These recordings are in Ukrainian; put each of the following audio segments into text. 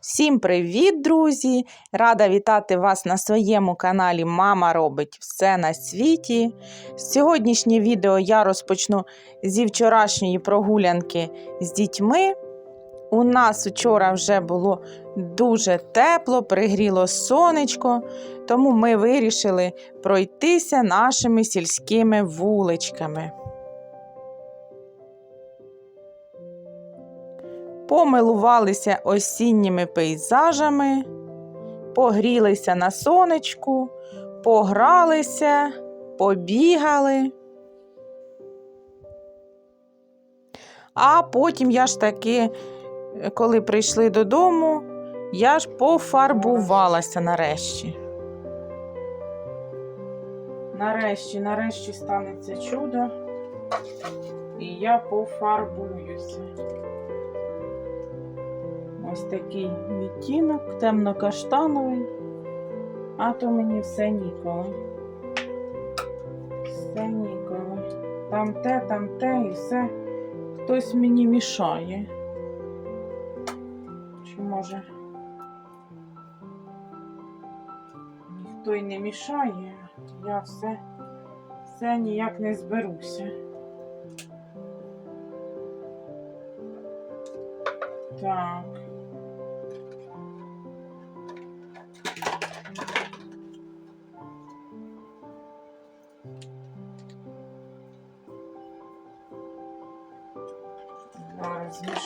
Всім привіт, друзі! Рада вітати вас на своєму каналі Мама робить все на світі. Сьогоднішнє відео я розпочну зі вчорашньої прогулянки з дітьми. У нас вчора вже було дуже тепло, пригріло сонечко, тому ми вирішили пройтися нашими сільськими вуличками. Помилувалися осінніми пейзажами, погрілися на сонечку, погралися, побігали. А потім я ж таки, коли прийшли додому, я ж пофарбувалася нарешті. Нарешті, нарешті станеться чудо, і я пофарбуюся. Ось такий відтінок, темно-каштановий, а то мені все ніколи. Все ніколи. Там те, там те і все. Хтось мені мішає. Чи може ніхто й не мішає, я все, все ніяк не зберуся. Так.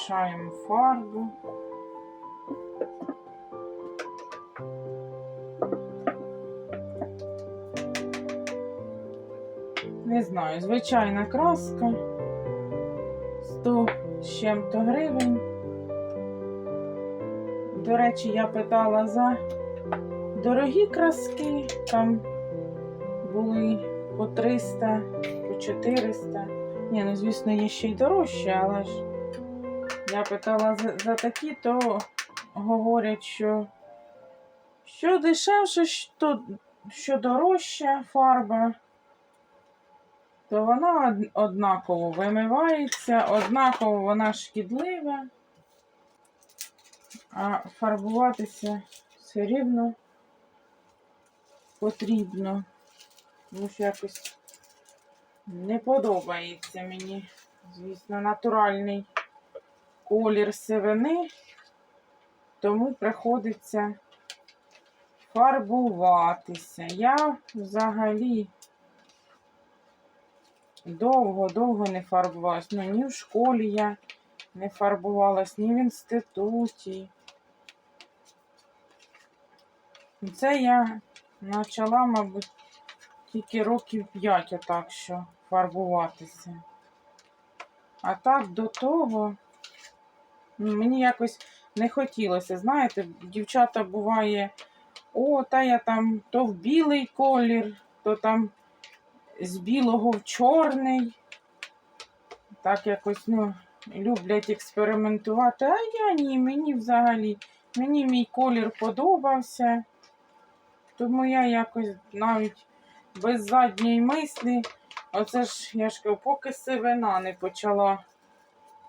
Зараз змішаємо фарбу. Не знаю, звичайна краска 100 з чим-то гривень. До речі, я питала за дорогі краски, там були по 300, по 400. Ні, ну звісно, є ще й дорожче, але ж я питала за, за такі, то говорять, що що дешевше, що, що дорожча фарба, то вона однаково вимивається, однаково вона шкідлива, а фарбуватися все рівно потрібно. Тому що якось не подобається мені, звісно, натуральний колір сивини, тому приходиться фарбуватися. Я взагалі довго-довго не фарбувалась. Ну, ні в школі я не фарбувалась, ні в інституті. Це я почала, мабуть, тільки років 5 отак що фарбуватися. А так до того мені якось не хотілося. Знаєте, дівчата буває, о, та я там то в білий колір, то там з білого в чорний. Так якось, ну, люблять експериментувати. А я ні, мені взагалі, мені мій колір подобався. Тому я якось навіть без задньої мислі, оце ж, я ж поки сивина не почала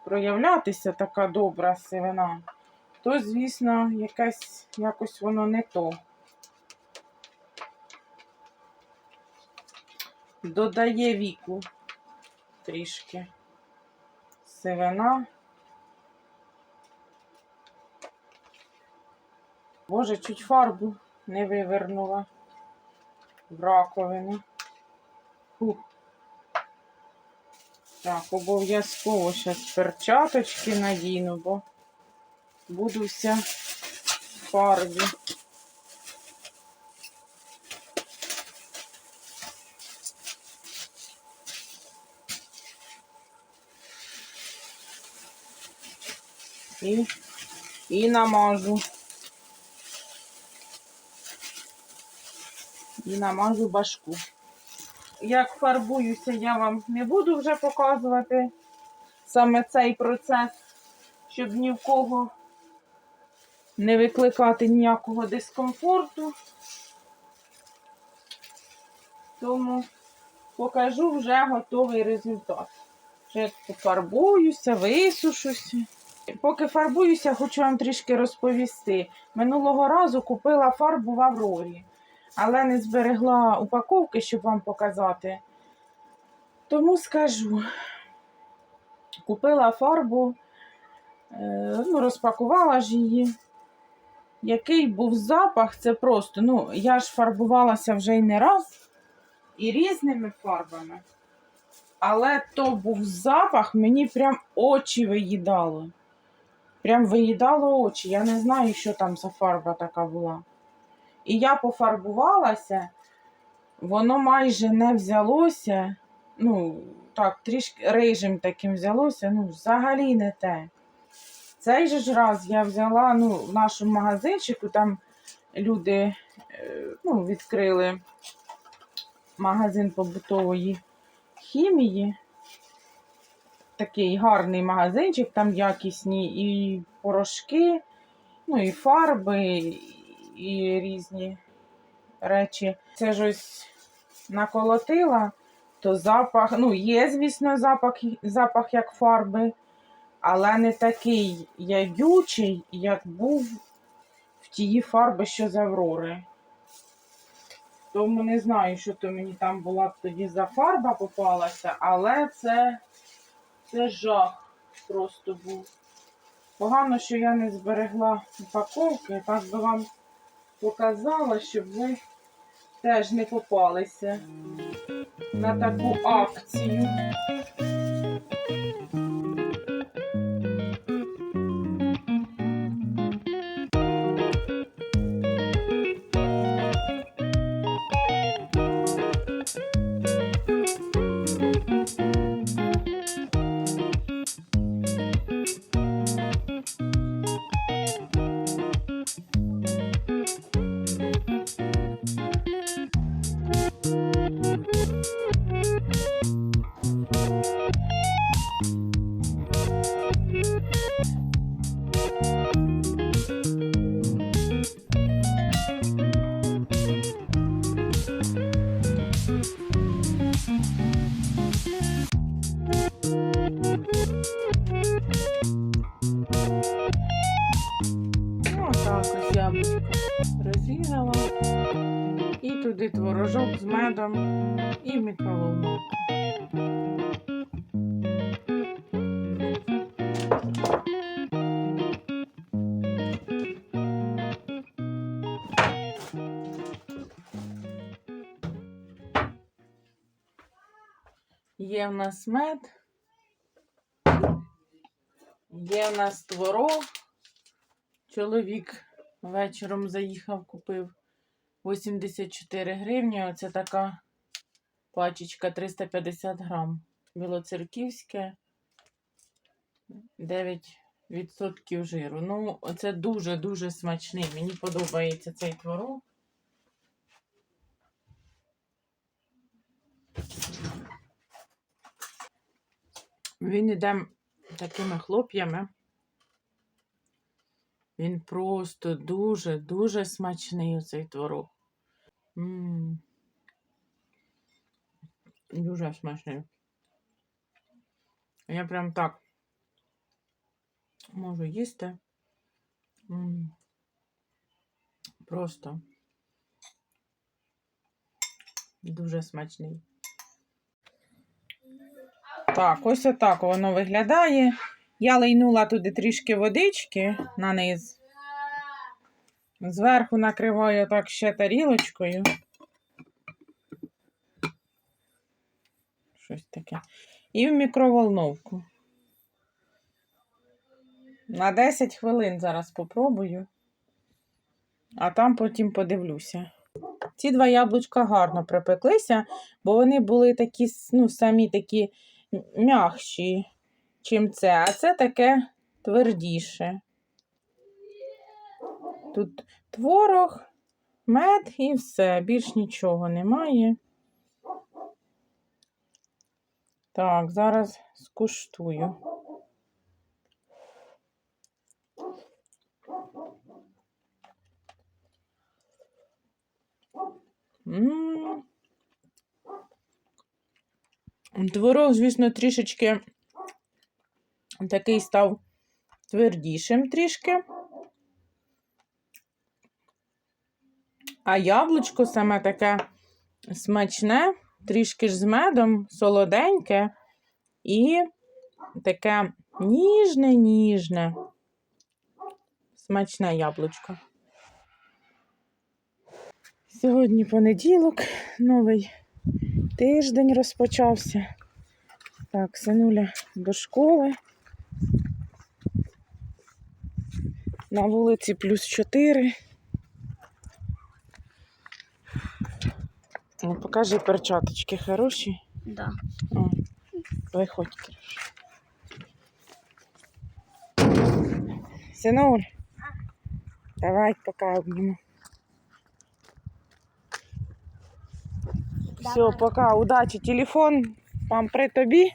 проявлятися, така добра сивина, то, звісно, якась, якось воно не то. Додає віку трішки сивина. Боже, чуть фарбу не вивернула в раковину. Фух. Так, обов'язково зараз перчаточки надіну, бо буду вся в фарбі. І, і намажу. І намажу башку. Як фарбуюся, я вам не буду вже показувати саме цей процес, щоб ні в кого не викликати ніякого дискомфорту. Тому покажу вже готовий результат. Вже пофарбуюся, висушуся. Поки фарбуюся, хочу вам трішки розповісти. Минулого разу купила фарбу в Аврорі, але не зберегла упаковки, щоб вам показати. Тому скажу, купила фарбу, е, ну, розпакувала ж її. Який був запах, це просто. Ну, я ж фарбувалася вже й не раз і різними фарбами. Але то був запах, мені прям очі виїдало. Прям виїдало очі. Я не знаю, що там за фарба така була. І я пофарбувалася, воно майже не взялося. Ну, так, трішки рижим таким взялося, ну, взагалі не те. Цей же ж раз я взяла ну, в нашому магазинчику, там люди е, ну, відкрили магазин побутової хімії. Такий гарний магазинчик, там якісні і порошки, ну і фарби, і різні речі. Це ж ось наколотила, то запах, ну, є, звісно, запах, запах як фарби, але не такий ядючий, як був в тії фарби, що з Аврори. Тому не знаю, що то мені там була тоді за фарба попалася, але це, це жах просто був. Погано, що я не зберегла упаковки, так би вам показала, щоб ви теж не попалися на таку акцію. Нас мед, є в нас творог. Чоловік вечором заїхав, купив 84 гривні. Оце така пачечка 350 грам. Білоцерківське 9% жиру. Ну, це дуже-дуже смачний. Мені подобається цей творог. Він іде такими хлоп'ями. Він просто дуже-дуже смачний оцей творог. м Дуже смачний. Я прям так можу їсти. м Просто дуже смачний. Так, ось отак воно виглядає. Я лайнула туди трішки водички на низ. Зверху накриваю так ще тарілочкою. Щось таке. І в мікроволновку. На 10 хвилин зараз попробую, а там потім подивлюся. Ці два яблучка гарно припеклися, бо вони були такі, ну, самі такі м'якші чим це, а це таке твердіше. Тут творог, мед і все, більш нічого немає. Так, зараз скуштую. М Творог, звісно, трішечки такий став твердішим трішки. А яблучко саме таке смачне, трішки ж з медом, солоденьке і таке ніжне, ніжне. Смачне яблучко. Сьогодні понеділок, новий тиждень розпочався. Так, синуля до школи. На вулиці плюс 4. Ну, покажи перчаточки хороші. Да. О, виходь, Кирюш. Синуль, давай пока обніму. Все, пока, удачі. Телефон вам при тобі.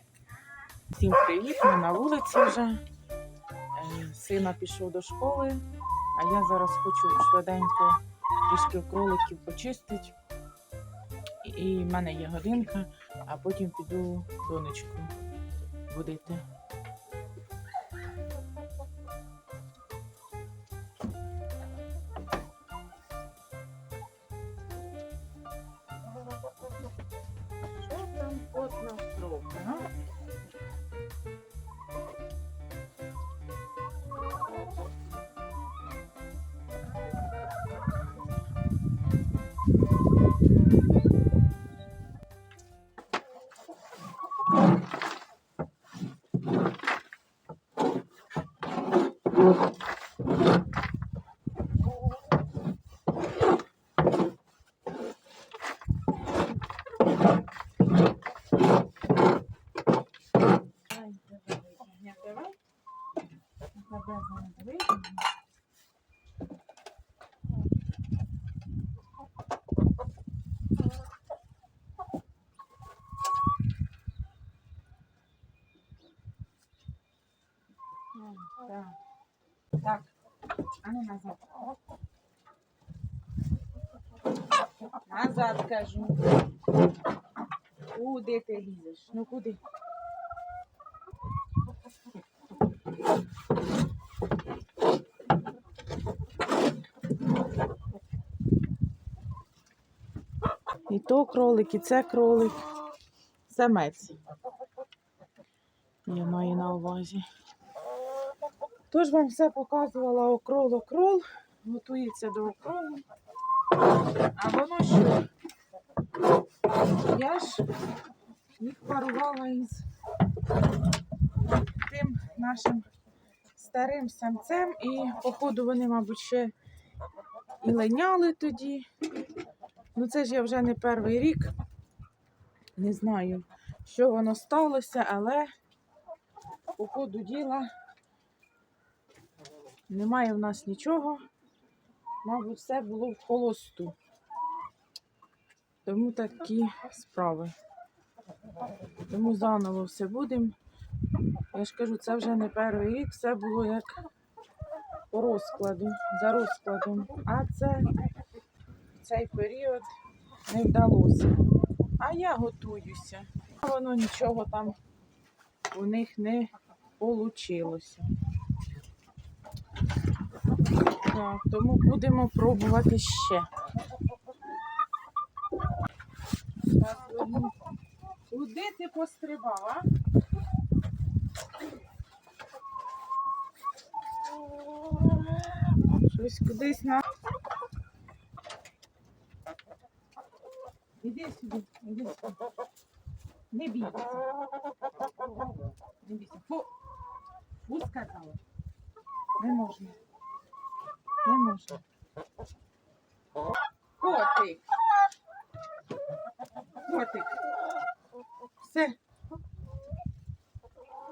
Всім привіт, ми на вулиці вже. Е, Сина пішов до школи, а я зараз хочу швиденько трішки кроликів почистити. І в мене є годинка, а потім піду донечку будити. よし。Кажу. Куди ти лізеш? Ну куди? І то кролик, і це кролик. Самець. Я маю на увазі. Тож вам все показувала окрол окрол, готується до окролу. А воно що? Я ж їх парувала із тим нашим старим самцем, і, походу, вони, мабуть, ще і линяли тоді. Ну, це ж я вже не перший рік. Не знаю, що воно сталося, але по ходу діла немає в нас нічого. Мабуть, все було в холосту. Тому такі справи. Тому заново все будемо. Я ж кажу, це вже не перший рік, все було як по розкладу, за розкладом. А це в цей період не вдалося. А я готуюся. А воно нічого там у них не вийшло. Так, тому будемо пробувати ще. Куди ти пострибала? Щось кудись на. Іди сюди, іди сюди. Не бійся. Не бійся. Фу. Фу сказала. Не можна. Не можна. Котик. Котик. Все.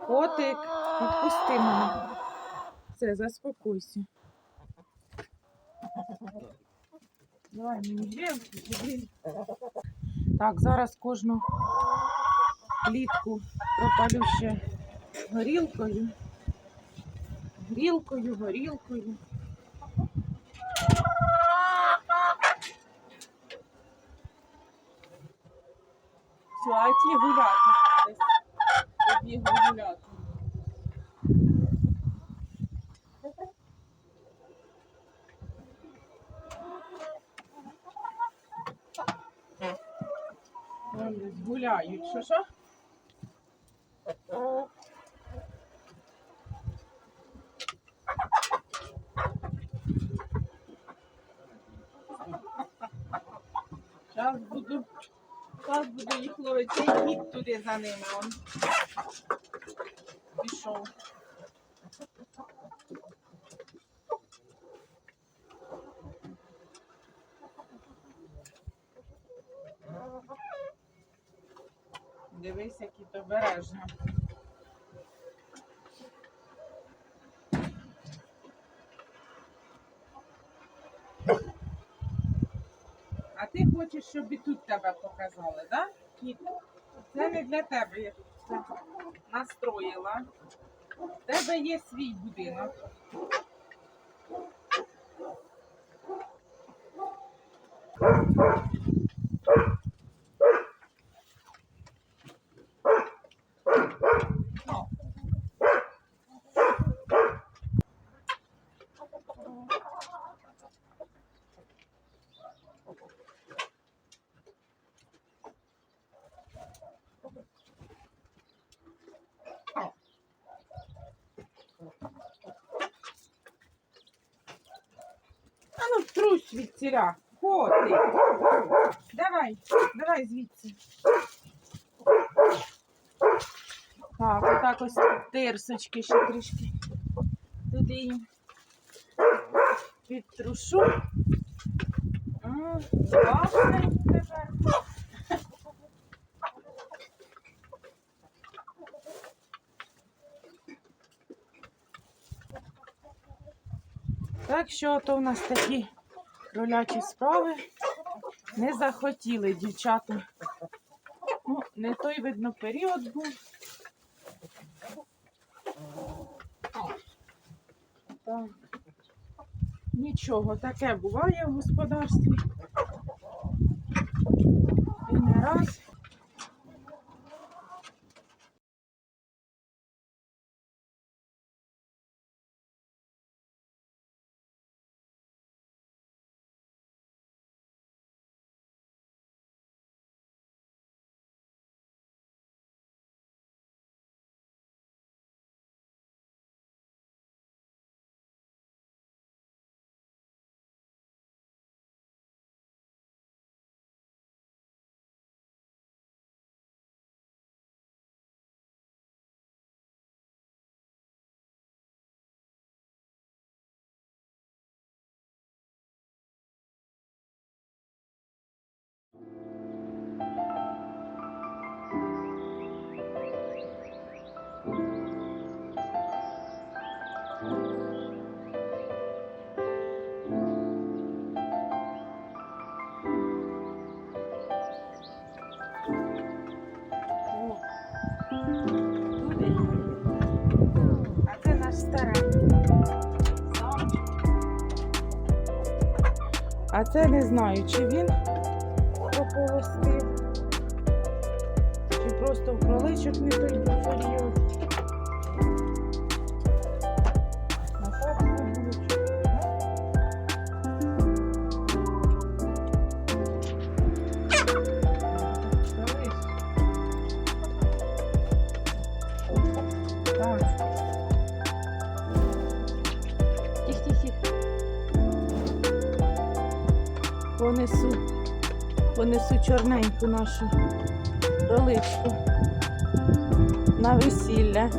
Котик, відпусти мене. Все, заспокойся. Давай мені. Так, зараз кожну клітку пропалю ще горілкою. Грілкою, горілкою. Все, а ті гуляти. Десь побігли гуляти. Там десь гуляють. Що що? Зараз буду, зараз буду їх ловити. і туди за ними. Он. Пішов. Дивись, який то обережно. А ти хочеш, щоб і тут тебе показали, так? Да? Це не для тебе, я тут настроїла. У тебе є свій будинок. А ну від ціля. Давай, давай звідси. Так, отак ось тирсочки ще трішки. Туди їм підтрушу. Тепер. Так що то в нас такі кролячі справи. Не захотіли дівчата. Ну, не той, видно, період був. Так. Нічого, таке буває в господарстві. А це не знаю, чи він прополостив, чи просто в кроличок не той період. Понесу чорненьку нашу роличку на весілля.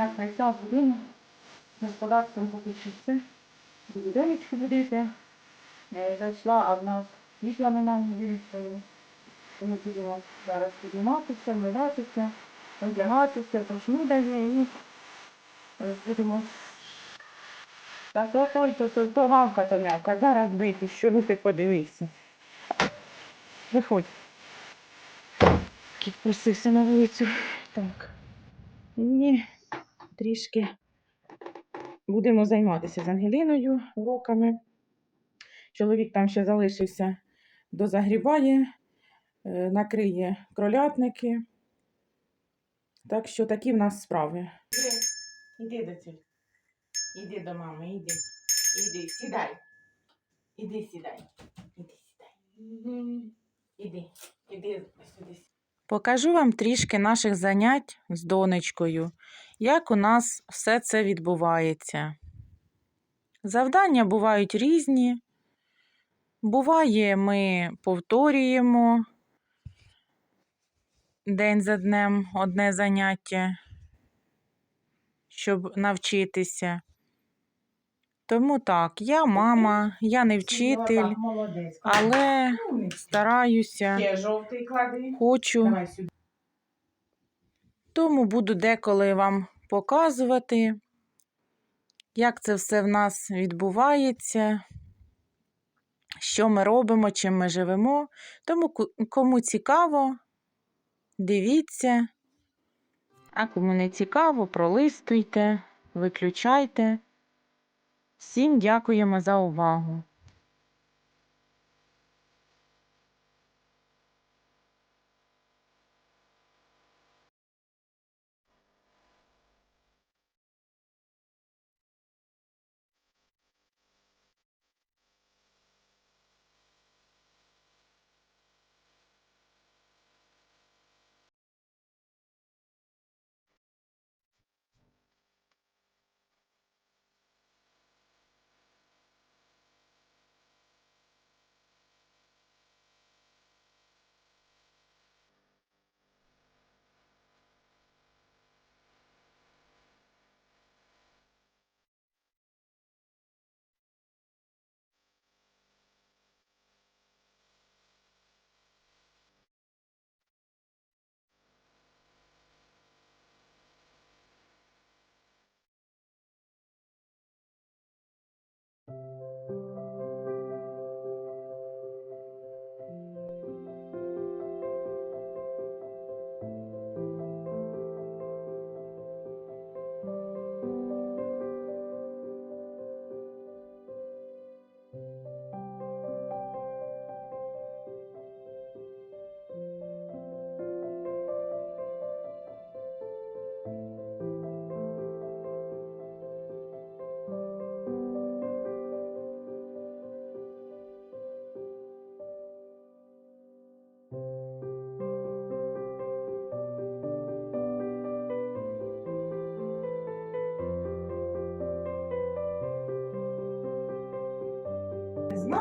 Так, найшла будинок. Господарством поки все. Буду домічку будити. Е, Зайшла, а в нас світла немає вирішили. Ми будемо зараз підніматися, миватися, одягатися, пошмудати і е, будемо. Та то той, то то, то мавка то м'явка, зараз бити, що ну ти подивився. Виходь. Кіт просився на вулицю. Так. Ні, трішки будемо займатися з Ангеліною уроками. Чоловік там ще залишився, дозагрібає, е, накриє кролятники. Так що такі в нас справи. Іди, іди до цього. Іди до мами, іди. Іди, сідай. Іди сідай. Іди сідай. Іди, іди сюди. Покажу вам трішки наших занять з донечкою, як у нас все це відбувається. Завдання бувають різні. Буває, ми повторюємо день за днем одне заняття, щоб навчитися. Тому так, я мама, я не вчитель, але стараюся, хочу. Тому буду деколи вам показувати, як це все в нас відбувається, що ми робимо, чим ми живемо. Тому кому цікаво, дивіться. А кому не цікаво, пролистуйте, виключайте. Всім дякуємо за увагу.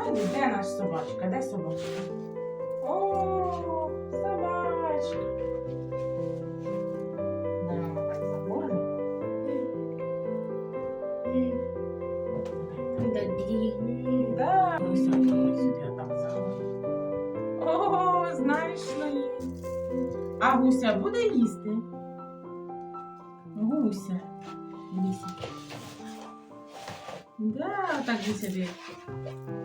Знайди, де наш собачка? Де собачка? О, собачка. Мама так загорне. Да. Ось сюди, отак загорне. О, знайшли. А гуся буде їсти? Гуся. Гуся. Да, так гуся дивиться.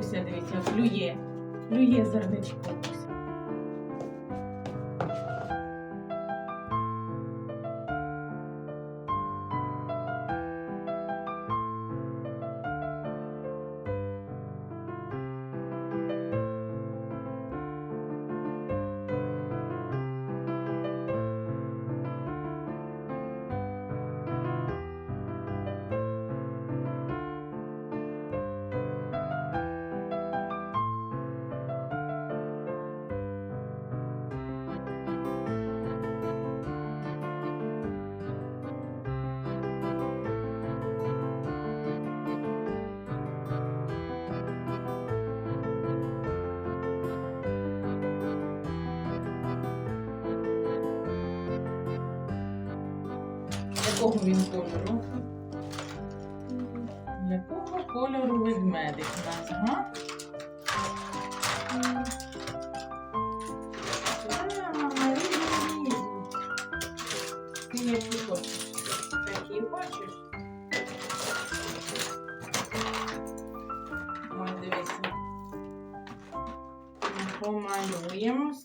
Гуся, дивіться, плює. Плює зерничко. Він кольору? Якого кольору ведмедик у нас, га? Ти? Такі хочеш? Дивися. Помалюємо з?